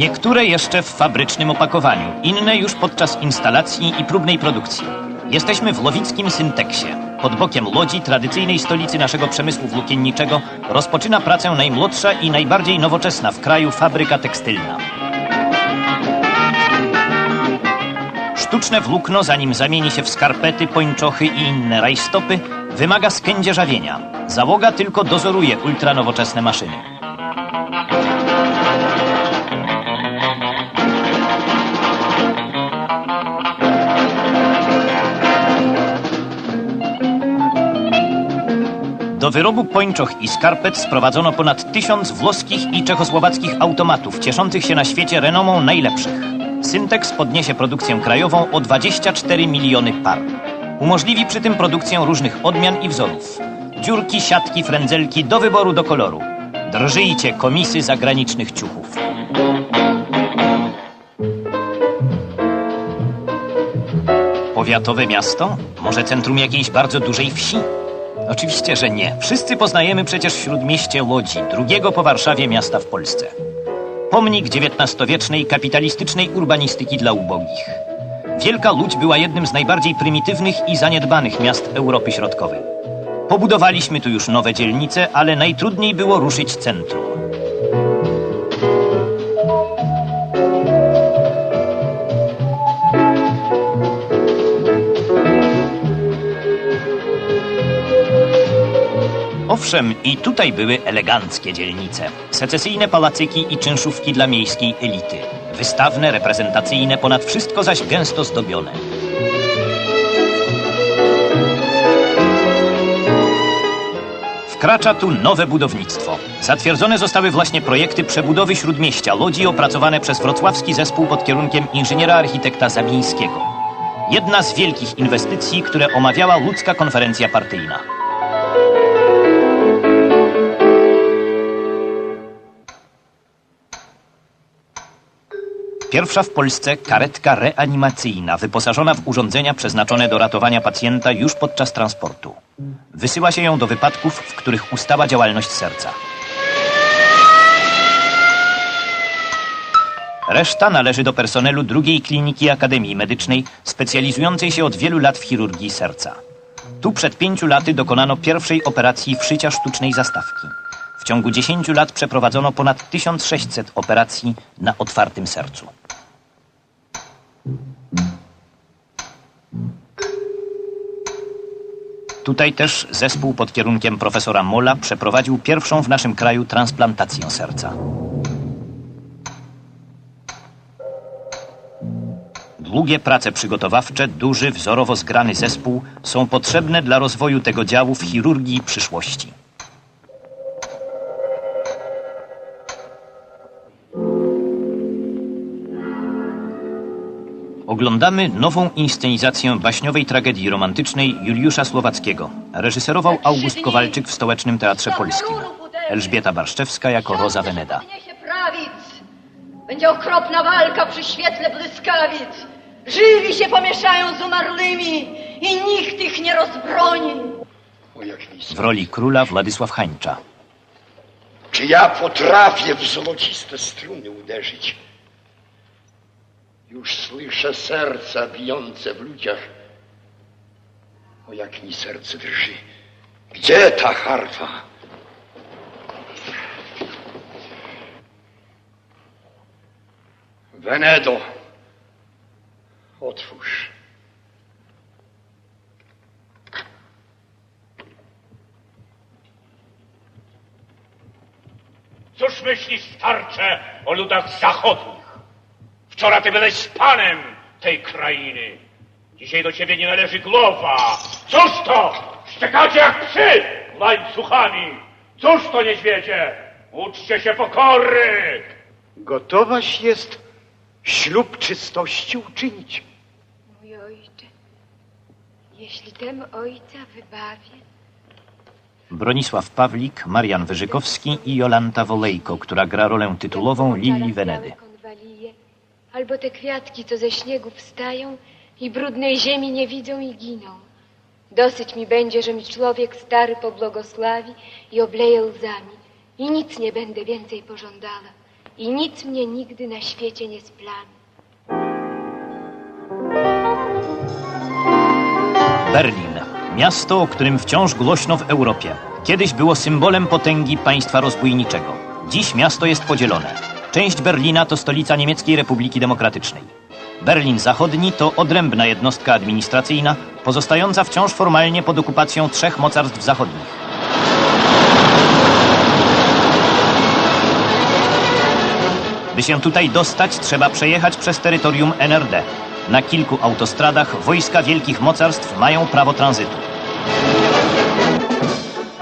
Niektóre jeszcze w fabrycznym opakowaniu, inne już podczas instalacji i próbnej produkcji. Jesteśmy w Lowickim Synteksie. Pod bokiem Łodzi, tradycyjnej stolicy naszego przemysłu włókienniczego, rozpoczyna pracę najmłodsza i najbardziej nowoczesna w kraju fabryka tekstylna. Sztuczne włókno, zanim zamieni się w skarpety, pończochy i inne rajstopy, wymaga skędzierzawienia. Załoga tylko dozoruje ultranowoczesne maszyny. Do wyrobu pończoch i skarpet sprowadzono ponad tysiąc włoskich i czechosłowackich automatów, cieszących się na świecie renomą najlepszych. Syntex podniesie produkcję krajową o 24 miliony par. Umożliwi przy tym produkcję różnych odmian i wzorów. Dziurki, siatki, frędzelki do wyboru do koloru. Drżyjcie komisy zagranicznych ciuchów. Powiatowe miasto? Może centrum jakiejś bardzo dużej wsi? Oczywiście, że nie. Wszyscy poznajemy przecież śródmieście Łodzi, drugiego po Warszawie miasta w Polsce. Pomnik XIX-wiecznej kapitalistycznej urbanistyki dla ubogich. Wielka Łódź była jednym z najbardziej prymitywnych i zaniedbanych miast Europy Środkowej. Pobudowaliśmy tu już nowe dzielnice, ale najtrudniej było ruszyć centrum. Owszem, i tutaj były eleganckie dzielnice. Secesyjne pałacyki i czynszówki dla miejskiej elity. Wystawne, reprezentacyjne, ponad wszystko zaś gęsto zdobione. Wkracza tu nowe budownictwo. Zatwierdzone zostały właśnie projekty przebudowy śródmieścia Łodzi opracowane przez wrocławski zespół pod kierunkiem inżyniera architekta Zabińskiego. Jedna z wielkich inwestycji, które omawiała łódzka konferencja partyjna. Pierwsza w Polsce karetka reanimacyjna, wyposażona w urządzenia przeznaczone do ratowania pacjenta już podczas transportu. Wysyła się ją do wypadków, w których ustała działalność serca. Reszta należy do personelu drugiej kliniki Akademii Medycznej, specjalizującej się od wielu lat w chirurgii serca. Tu przed pięciu laty dokonano pierwszej operacji wszycia sztucznej zastawki. W ciągu 10 lat przeprowadzono ponad 1600 operacji na otwartym sercu. Tutaj też zespół pod kierunkiem profesora Mola przeprowadził pierwszą w naszym kraju transplantację serca. Długie prace przygotowawcze, duży, wzorowo zgrany zespół są potrzebne dla rozwoju tego działu w chirurgii przyszłości. Oglądamy nową inscenizację baśniowej tragedii romantycznej Juliusza Słowackiego. Reżyserował August Kowalczyk w Stołecznym Teatrze Polskim. Elżbieta Barszczewska jako Roza prawic. Będzie okropna walka przy świetle błyskawic. Żywi się pomieszają z umarłymi i nikt ich nie rozbroni. W roli króla Władysław Hańcza. Czy ja potrafię w złociste struny uderzyć? Już słyszę serca bijące w ludziach. O jak mi serce drży. Gdzie ta harfa? Venedo, otwórz. Cóż myślisz, starcze, o ludach zachodnich? Wczoraj ty byłeś panem tej krainy. Dzisiaj do ciebie nie należy głowa. Cóż to? Szczekacie jak psy łańcuchami. Cóż to, niedźwiedzie? Uczcie się pokory. Gotowaś jest ślub czystości uczynić. Mój ojcze, jeśli tem ojca wybawię, Bronisław Pawlik, Marian Wyżykowski i Jolanta Wolejko, która gra rolę tytułową Lili Wenedy. Albo te kwiatki, co ze śniegu wstają i brudnej ziemi nie widzą i giną. Dosyć mi będzie, że mi człowiek stary pobłogosławi i obleje łzami i nic nie będę więcej pożądała. i nic mnie nigdy na świecie nie splami. Berlin. Miasto, o którym wciąż głośno w Europie. Kiedyś było symbolem potęgi państwa rozbójniczego. Dziś miasto jest podzielone. Część Berlina to stolica Niemieckiej Republiki Demokratycznej. Berlin Zachodni to odrębna jednostka administracyjna, pozostająca wciąż formalnie pod okupacją trzech mocarstw zachodnich. By się tutaj dostać, trzeba przejechać przez terytorium NRD. Na kilku autostradach wojska wielkich mocarstw mają prawo tranzytu.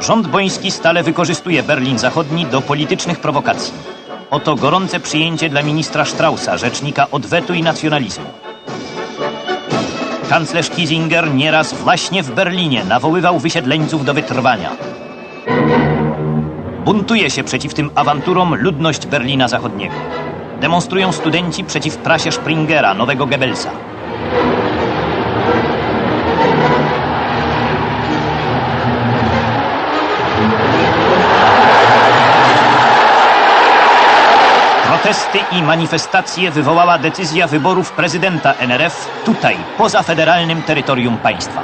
Rząd boński stale wykorzystuje Berlin Zachodni do politycznych prowokacji. Oto gorące przyjęcie dla ministra Straussa, rzecznika odwetu i nacjonalizmu. Kanclerz Kiesinger nieraz właśnie w Berlinie nawoływał wysiedleńców do wytrwania. Buntuje się przeciw tym awanturom ludność Berlina Zachodniego. Demonstrują studenci przeciw prasie Springera, nowego Goebbelsa. Protesty i manifestacje wywołała decyzja wyborów prezydenta NRF tutaj, poza federalnym terytorium państwa.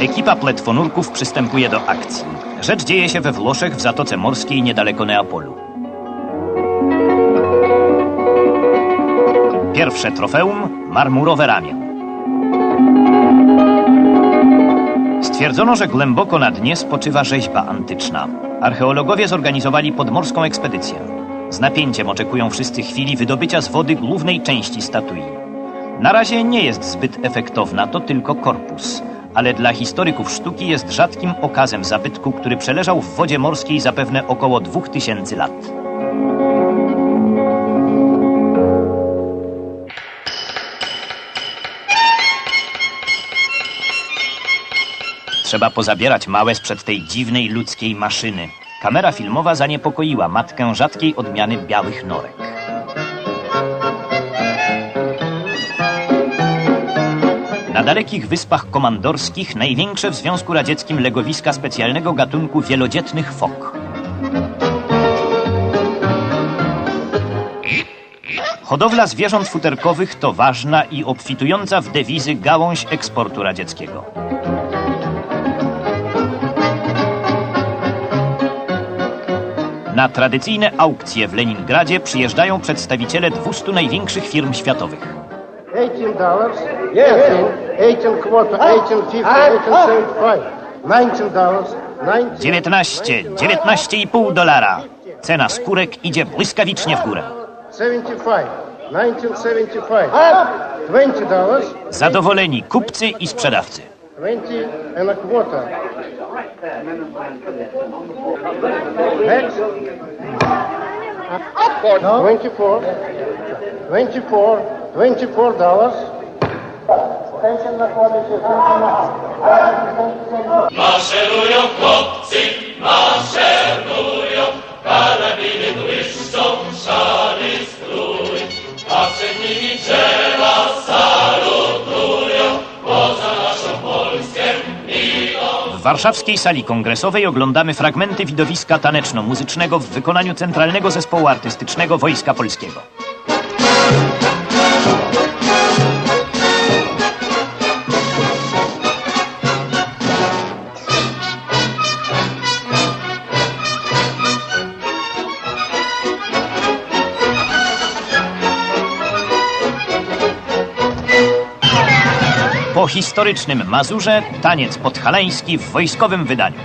Ekipa pletwonurków przystępuje do akcji. Rzecz dzieje się we Włoszech w Zatoce Morskiej niedaleko Neapolu. Pierwsze trofeum marmurowe ramię. Stwierdzono, że głęboko na dnie spoczywa rzeźba antyczna. Archeologowie zorganizowali podmorską ekspedycję. Z napięciem oczekują wszyscy chwili wydobycia z wody głównej części statui. Na razie nie jest zbyt efektowna, to tylko korpus. Ale dla historyków sztuki jest rzadkim okazem zabytku, który przeleżał w wodzie morskiej zapewne około 2000 lat. Trzeba pozabierać małe sprzed tej dziwnej ludzkiej maszyny. Kamera filmowa zaniepokoiła matkę rzadkiej odmiany białych norek. Na dalekich wyspach komandorskich największe w Związku Radzieckim legowiska specjalnego gatunku wielodzietnych fok. Hodowla zwierząt futerkowych to ważna i obfitująca w dewizy gałąź eksportu radzieckiego. Na tradycyjne aukcje w Leningradzie przyjeżdżają przedstawiciele 200 największych firm światowych. 18 dollars. Yes. 18 quarter, 18 50, 18 75. 19 dollars. 19. 19, 19,5 dolara. Cena skórek idzie błyskawicznie w górę. 75. 1975. 20 dollars. Zadowoleni kupcy i sprzedawcy. 20 and a quarter. Next. No. 24. 24. 24 dollars. Pension na kładzie się, pension na... Maszerują chłopcy, maszerują, karabiny błyszczą, szary W warszawskiej sali kongresowej oglądamy fragmenty widowiska taneczno-muzycznego w wykonaniu Centralnego Zespołu Artystycznego Wojska Polskiego. Po historycznym Mazurze taniec podhaleński w wojskowym wydaniu.